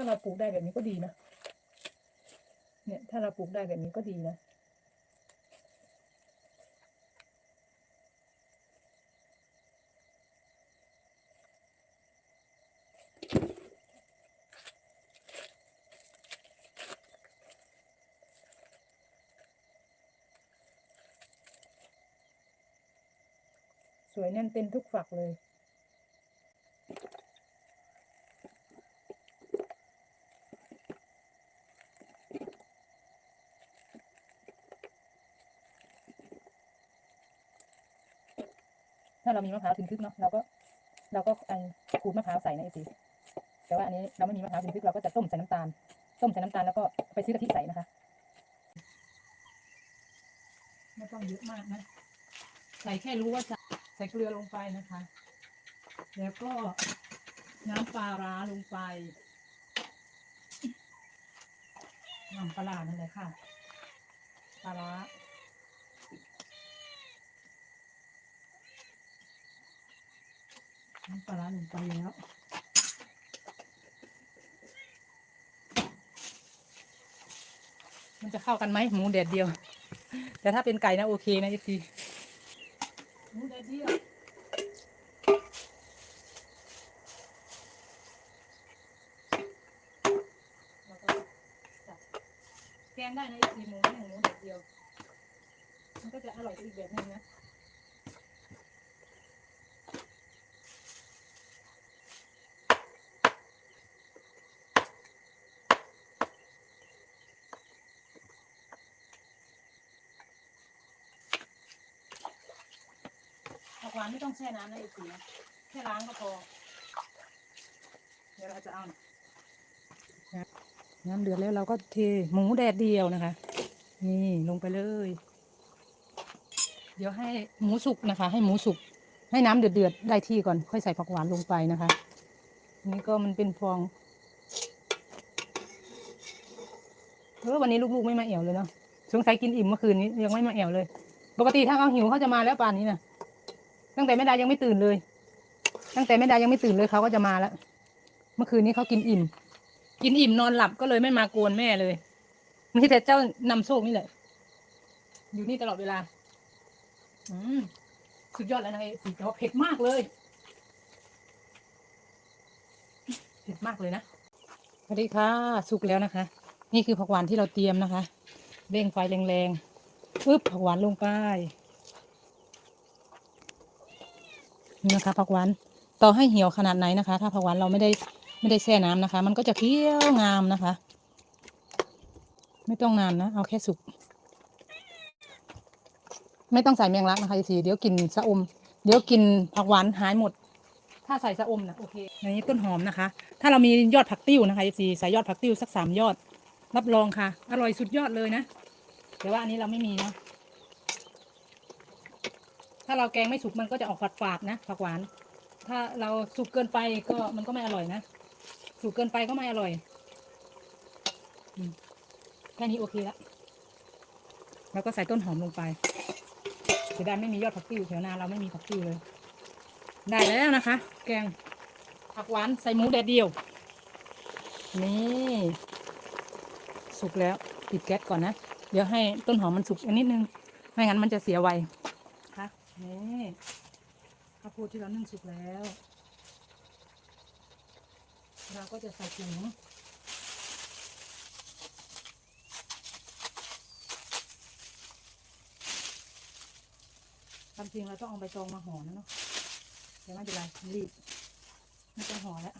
ถ้าเราปลูกได้แบบนี้ก็ดีนะ เนี่ยถ้าเราปลูกได้แบบนี้ก็ดีนะสวยแน่นเต็มทุกฝักเลย เรามีมะพร้าวถึงทึกเนาะเราก็เราก็ไอขูดมะพร้าวใส่นะไอซีแต่ว่าอันนี้เราไม่มีมะพร้าวถึงทึกเราก็จะต้มใส่น้ำตาล ต้มใส่น้ำตาลแล้วก็ไปซื้อกะทิใส่นะคะไม่ต้องเยอะมากนะ ใส่แค่รู้ว่าจะใส่เกลือลงไปนะคะ แล้วก็น้ำปลาร้าลงไปน้ำปลาร้านั่นแหละค่ะ ปลาร้า น้ำปลาร้าลงไปแล้วมันจะเข้ากันไหมหมูแดดเดียว แต่ถ้าเป็นไก่นะโอเคนะจีหมูแดดเดียวเราก็จับแกงได้นะจีหมูแห้งหมูแดดเดียว มันก็จะอร่อยไปอีกแบบหนึงนะ วานไม่ต้องแช่น้ำนะไอซีนะแค่ล้างก็พอ เดี๋ยวเราจะเอาน้ำเดือดแล้วเราก็เทหมูแดดเดียวนะคะ นี่ลงไปเลย เดี๋ยวให้หมูสุกนะคะ ให้หมูสุก ให้น้ำเดือดเดือดๆได้ที่ก่อน ค่อยใส่ผักหวานลงไปนะคะนนี้ก็มันเป็นฟองเออวันนี้ลูกๆไม่มาเอี่ยวเลยเนาะสงสัยกินอิ่มเมื่อคืนนี้ยังไม่มาเอี่ยวเลย ปกติถ้าเขาหิวเขาจะมาแล้วป่านนี้นะ ตั้งแต่แม่ดายังไม่ตื่นเลย ตั้งแต่แม่ดายังไม่ตื่นเลยเขาก็จะมาแล้ว เมื่อคืนนี้เขากินอิ่ม กินอิ่มนอนหลับก็เลยไม่มากวนแม่เลยมีแต่เจ้านำโชคนี่แหละ อยู่นี่ตลอดเวลา อืมสุดยอดแล้วนะไอ้สีจอเผ็ดมากเลย เผ็ดมากเลยนะสวัสดีค่ะ สุกแล้วนะคะ นี่คือผักหวานที่เราเตรียมนะคะเร่งไฟแรงๆปึ๊บผักหวานลงไป นี่นะคะผักหวานต่อให้เหี่ยวขนาดไหนนะคะ ถ้าผักหวานเราไม่ได้ไม่ได้แช่น้ำนะคะ มันก็จะเคี้ยวงามนะคะ ไม่ต้องนานนะ เอาแค่สุก ไม่ต้องใส่แมงลักนะคะทีเดี๋ยวกินสะอม เดี๋ยวกินผักหวานหายหมด ถ้าใส่สะอมนะโอเคอันนี้ต้นหอมนะคะ ถ้าเรามียอดผักติ้วนะคะทีใส่ยอดผักติ้วสักสามยอด รับรองค่ะ อร่อยสุดยอดเลยนะแต่ว่าอันนี้เราไม่มีเนาะ ถ้าเราแกงไม่สุกมันก็จะออกฝาดๆนะผักหวาน ถ้าเราสุกเกินไปก็มันก็ไม่อร่อยนะ สุกเกินไปก็ไม่อร่อยแค่นี้โอเคแล้วแล้วก็ใส่ต้นหอมลงไปเสียดายไม่มียอดผักติ้วแถวนาเราไม่มีผักติ้วเลย ได้แล้วนะคะ แกงผักหวานใส่หมูแดดเดียว นี่สุกแล้วปิดแก๊สก่อนนะ เดี๋ยวให้ต้นหอมมันสุกอันนิดนึง ไม่งั้นมันจะเสียไว นี่ข้าวโพดที่เรานึ่งสุกแล้ว เราก็จะใส่ถุงความจริงเราต้องเอาใบตองมาห่อนะเนาะแต่ไม่เป็นไรรีบไม่ต้องห่อแล้ว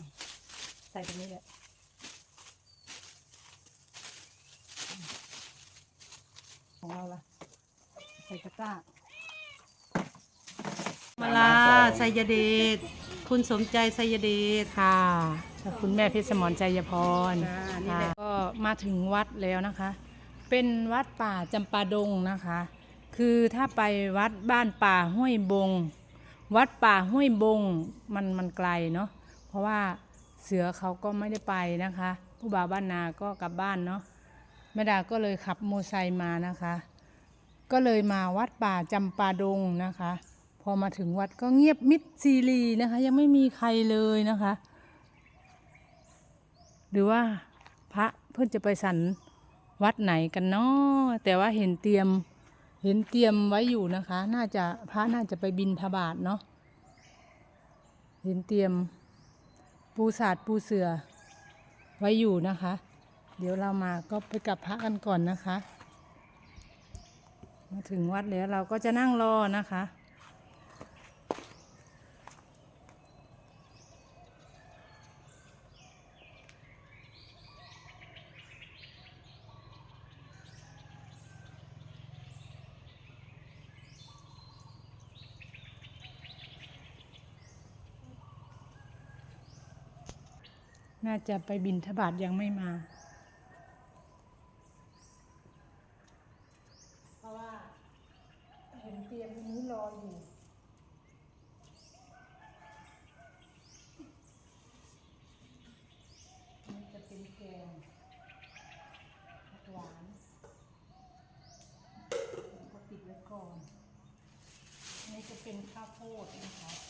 ใส่ตรงนี้แหละของเราละใส่ตะกร้า มาลา ไซยเดชคุณสมใจไซยเดช ค่ะขอบคุณแม่เพชรสมรใจยพรจ้านี่แหละ ก็มาถึงวัดแล้วนะคะ เป็นวัดป่าจำปาดงนะคะ คือถ้าไปวัดบ้านป่าห้วยบง วัดป่าห้วยบงมันมันไกลเนาะ เพราะว่าเสือเขาก็ไม่ได้ไปนะคะ ผู้บ่าวบ้านนาก็กลับบ้านเนาะแม่ดาก็เลยขับโมอไซค์มานะคะ ก็เลยมาวัดป่าจำปาดงนะคะพ อมาถึงวัดก็เงียบมิดซีรีนะคะ ยังไม่มีใครเลยนะคะ หรือว่าพระเพื่อนจะไปสันวัดไหนกันเนาะแต่ว่าเห็นเตรียมเห็นเตรียมไว้อยู่นะคะ น่าจะพระน่าจะไปบินทบาทเนาะเห็นเตรียมปูสาดปูเสือไว้อยู่นะคะ เดี๋ยวเรามาก็ไปกลับพระกันก่อนนะคะ มาถึงวัดแล้วเราก็จะนั่งรอนะคะ น่าจะไปบินทบาทยังไม่มา เพราะว่าเห็นเตรียมนี้รออยู่นี่จะเป็นแกงหวานก็ปิดไว้ก่อน นี่จะเป็นข้าวโพดนะคะ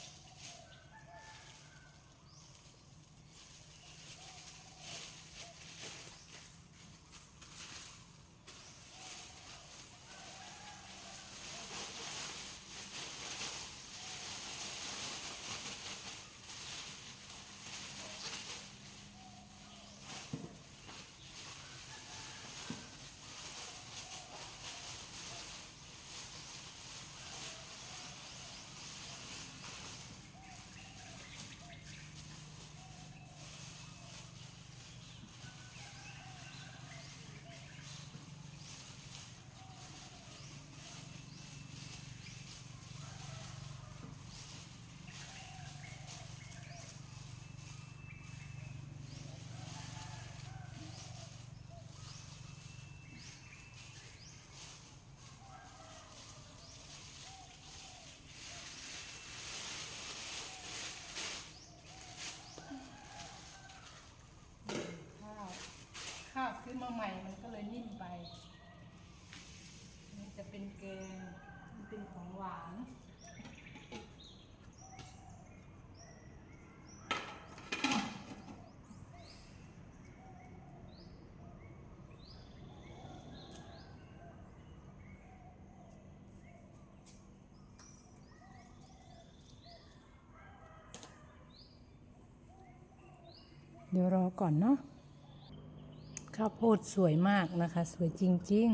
ใหม่มันก็เลยนิ่มไปนี่จะเป็นแกงนี่เป็นของหวานเดี๋ยวรอก่อนเนาะ ข้าวโพดสวยมากนะคะ สวยจริง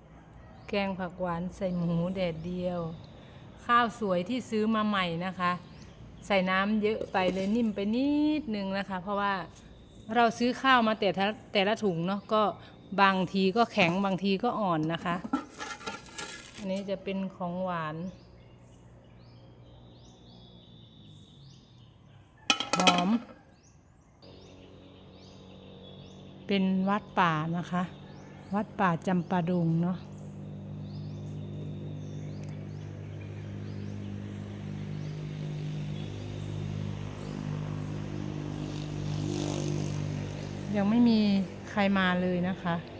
ๆ แกงผักหวานใส่หมูแดดเดียว ข้าวสวยที่ซื้อมาใหม่นะคะ ใส่น้ำเยอะไปเลยนิ่มไปนิดนึงนะคะ เพราะว่าเราซื้อข้าวมาแต่แต่ละถุงเนาะก็บางทีก็แข็งบางทีก็อ่อนนะคะ อันนี้จะเป็นของหวานหอม เป็นวัดป่านะคะ วัดป่าจำปาดุงเนาะยังไม่มีใครมาเลยนะคะ